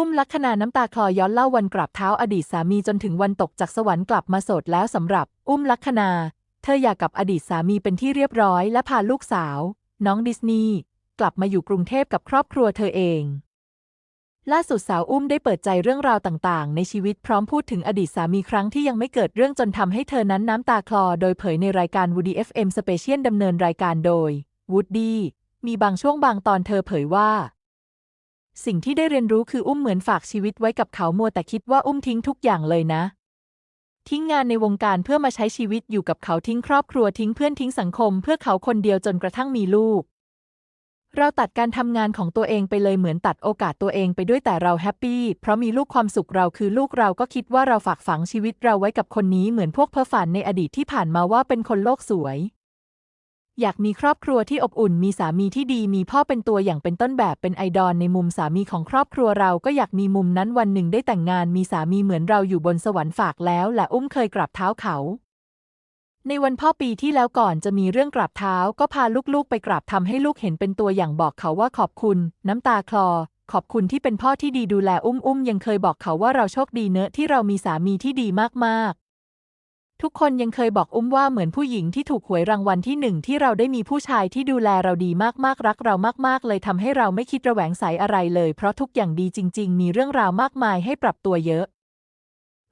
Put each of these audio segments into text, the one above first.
อุ้มลักษณาน้ำตาคลอย้อนเล่าวันกราบเท้าอดีตสามีจนถึงวันตกจากสวรรค์กลับมาโสดแล้วสำหรับ อุ้มลักษณาเธออยากกับอดีตสามีเป็นที่เรียบร้อยและพาลูกสาว น้องดิสนีย์กลับมาอยู่กรุงเทพกับครอบครัวเธอเอง ล่าสุดสาวอุ้มได้เปิดใจเรื่องราวต่างๆ ในชีวิตพร้อมพูดถึงอดีตสามีครั้งที่ยังไม่เกิดเรื่องจนทำให้เธอนั้นน้ำตาคลอโดยเผยในรายการ Woody FM Special ดำเนินรายการโดย Woody มีบางช่วงบางตอนเธอเผยว่า สิ่งที่ได้เรียนรู้คืออุ้มเหมือนฝากชีวิตไว้กับเขามัวแต่คิดว่าอุ้มทิ้งทุกอย่างเลยนะ ทิ้งงานในวงการเพื่อมาใช้ชีวิตอยู่กับเขาทิ้งครอบครัวทิ้งเพื่อนทิ้งสังคม เพื่อเขาคนเดียวจนกระทั่งมีลูก เราตัดการทำงานของตัวเองไปเลยเหมือนตัดโอกาสตัวเองไปด้วยแต่เราแฮปปี้เพราะมีลูกความสุขเราคือลูกเราก็คิดว่าเราฝากฝังชีวิตเราไว้กับคนนี้เหมือนพวกเพ้อฝันในอดีตที่ผ่านมาว่าเป็นคนโลกสวย อยากมีครอบครัวที่อบอุ่น มีสามีที่ดี มีพ่อเป็นตัวอย่างเป็นต้นแบบเป็นไอดอลในมุมสามีของครอบครัวเราก็อยากมีมุมนั้นวันหนึ่งได้แต่งงาน มีสามีเหมือนเราอยู่บนสวรรค์ฝากแล้วและอุ้มเคยกราบเท้าเขา ในวันพ่อปีที่แล้วก่อนจะมีเรื่องกราบเท้า ก็พาลูกๆ ไปกราบทำให้ลูกเห็นเป็นตัวอย่างบอกเขาว่าขอบคุณ น้ำตาคลอ ขอบคุณที่เป็นพ่อที่ดีดูแลอุ้มอุ้มยังเคยบอกเขาว่าเราโชคดีเนอะที่เรามีสามีที่ดีมากๆ ทุกคนยังเคยบอกอุ้มว่าเหมือนผู้หญิงที่ถูกหวยรางวัลที่หนึ่งที่เราได้มีผู้ชายที่ดูแลเราดีมากๆรักเรามากๆ เลยทำให้เราไม่คิดระแวงใสอะไรเลย เพราะทุกอย่างดีจริง ๆ มีเรื่องราวมากมายให้ปรับตัวเยอะ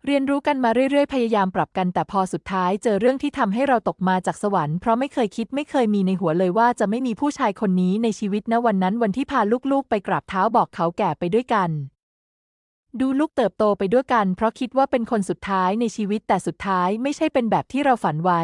เรียนรู้กันมาเรื่อยๆ พยายามปรับกันแต่พอสุดท้ายเจอเรื่องที่ทำให้เราตกมาจากสวรรค์เพราะไม่เคยคิดไม่เคยมีในหัวเลยว่าจะไม่มีผู้ชายคนนี้ในชีวิตนะวันนั้นวันที่พาลูกๆ ไปกราบเท้าบอกเขาแก่ไปด้วยกัน ดูลูกเติบโตไปด้วยกัน เพราะคิดว่าเป็นคนสุดท้ายในชีวิตแต่สุดท้ายไม่ใช่เป็นแบบที่เราฝันไว้